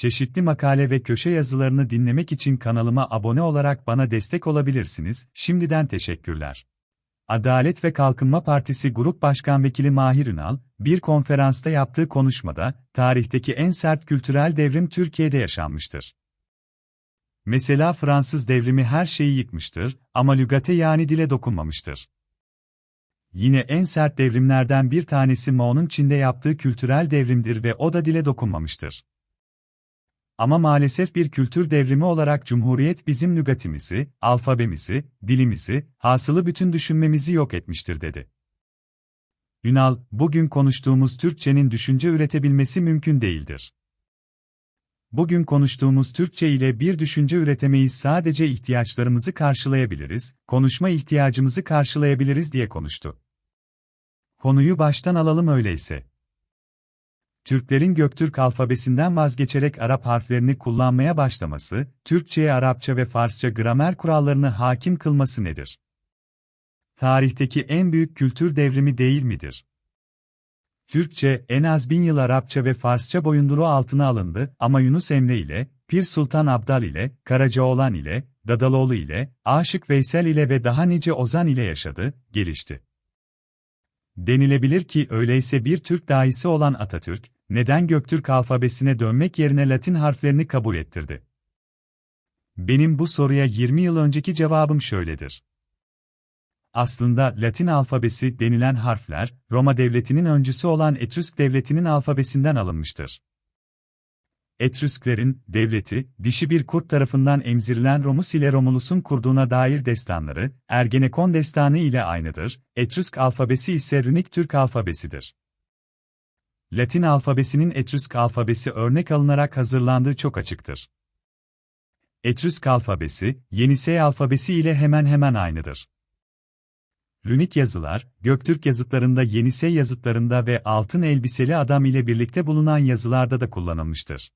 Çeşitli makale ve köşe yazılarını dinlemek için kanalıma abone olarak bana destek olabilirsiniz. Şimdiden teşekkürler. Adalet ve Kalkınma Partisi Grup Başkan Vekili Mahir Ünal, bir konferansta yaptığı konuşmada, tarihteki en sert kültürel devrim Türkiye'de yaşanmıştır. Mesela Fransız devrimi her şeyi yıkmıştır ama lügate yani dile dokunmamıştır. Yine en sert devrimlerden bir tanesi Mao'nun Çin'de yaptığı kültürel devrimdir ve o da dile dokunmamıştır. Ama maalesef bir kültür devrimi olarak Cumhuriyet bizim lügatimizi, alfabemizi, dilimizi, hasılı bütün düşünmemizi yok etmiştir dedi. Ünal, bugün konuştuğumuz Türkçenin düşünce üretebilmesi mümkün değildir. Bugün konuştuğumuz Türkçe ile bir düşünce üretemeyiz sadece ihtiyaçlarımızı karşılayabiliriz, konuşma ihtiyacımızı karşılayabiliriz diye konuştu. Konuyu baştan alalım öyleyse. Türklerin Göktürk alfabesinden vazgeçerek Arap harflerini kullanmaya başlaması, Türkçe'ye Arapça ve Farsça gramer kurallarını hakim kılması nedir? Tarihteki en büyük kültür devrimi değil midir? Türkçe, en az bin yıl Arapça ve Farsça boyunduru altına alındı ama Yunus Emre ile, Pir Sultan Abdal ile, Karacaoğlan ile, Dadaloğlu ile, Aşık Veysel ile ve daha nice ozan ile yaşadı, gelişti. Denilebilir ki öyleyse bir Türk dahisi olan Atatürk, neden Göktürk alfabesine dönmek yerine Latin harflerini kabul ettirdi? Benim bu soruya 20 yıl önceki cevabım şöyledir. Aslında Latin alfabesi denilen harfler, Roma devletinin öncüsü olan Etrüsk devletinin alfabesinden alınmıştır. Etrüsklerin, devleti, dişi bir kurt tarafından emzirilen Romus ile Romulus'un kurduğuna dair destanları, Ergenekon destanı ile aynıdır, Etrüsk alfabesi ise Rünik Türk alfabesidir. Latin alfabesinin Etrüsk alfabesi örnek alınarak hazırlandığı çok açıktır. Etrüsk alfabesi, Yenisey alfabesi ile hemen hemen aynıdır. Rünik yazılar, Göktürk yazıtlarında Yenisey yazıtlarında ve altın elbiseli adam ile birlikte bulunan yazılarda da kullanılmıştır.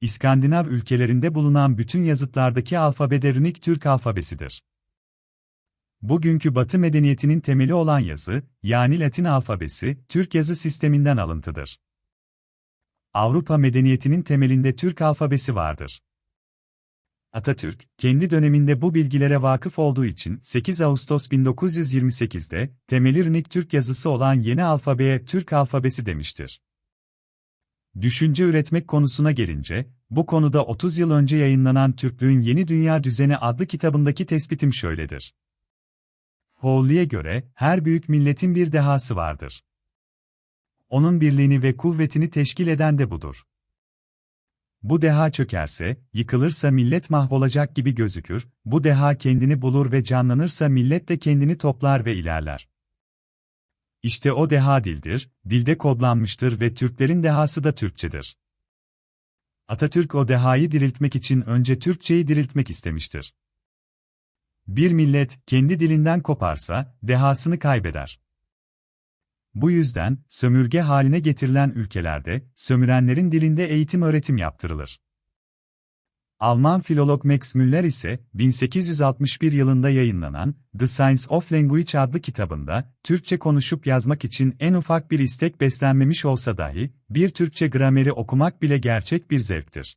İskandinav ülkelerinde bulunan bütün yazıtlardaki alfabe de Rünik Türk alfabesidir. Bugünkü Batı medeniyetinin temeli olan yazı, yani Latin alfabesi, Türk yazı sisteminden alıntıdır. Avrupa medeniyetinin temelinde Türk alfabesi vardır. Atatürk, kendi döneminde bu bilgilere vakıf olduğu için 8 Ağustos 1928'de, temeli Rünik Türk yazısı olan yeni alfabeye Türk alfabesi demiştir. Düşünce üretmek konusuna gelince, bu konuda 30 yıl önce yayınlanan Türklüğün Yeni Dünya Düzeni adlı kitabındaki tespitim şöyledir. Howley'e göre, her büyük milletin bir dehası vardır. Onun birliğini ve kuvvetini teşkil eden de budur. Bu deha çökerse, yıkılırsa millet mahvolacak gibi gözükür, bu deha kendini bulur ve canlanırsa millet de kendini toplar ve ilerler. İşte o deha dildir, dilde kodlanmıştır ve Türklerin dehası da Türkçedir. Atatürk o dehayı diriltmek için önce Türkçeyi diriltmek istemiştir. Bir millet kendi dilinden koparsa dehasını kaybeder. Bu yüzden sömürge haline getirilen ülkelerde sömürenlerin dilinde eğitim öğretim yaptırılır. Alman filolog Max Müller ise 1861 yılında yayınlanan The Science of Language adlı kitabında Türkçe konuşup yazmak için en ufak bir istek beslenmemiş olsa dahi bir Türkçe grameri okumak bile gerçek bir zevktir.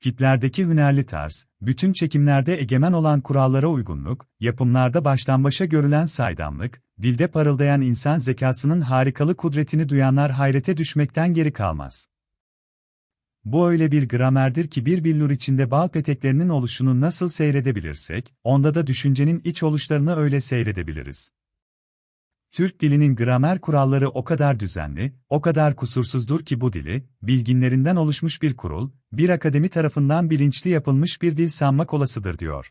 Tiplerdeki hünerli tarz, bütün çekimlerde egemen olan kurallara uygunluk, yapımlarda baştan başa görülen saydamlık, dilde parıldayan insan zekasının harikalı kudretini duyanlar hayrete düşmekten geri kalmaz. Bu öyle bir gramerdir ki bir billur içinde bal peteklerinin oluşunu nasıl seyredebilirsek, onda da düşüncenin iç oluşlarını öyle seyredebiliriz. Türk dilinin gramer kuralları o kadar düzenli, o kadar kusursuzdur ki bu dili, bilginlerinden oluşmuş bir kurul, bir akademi tarafından bilinçli yapılmış bir dil sanmak olasıdır diyor.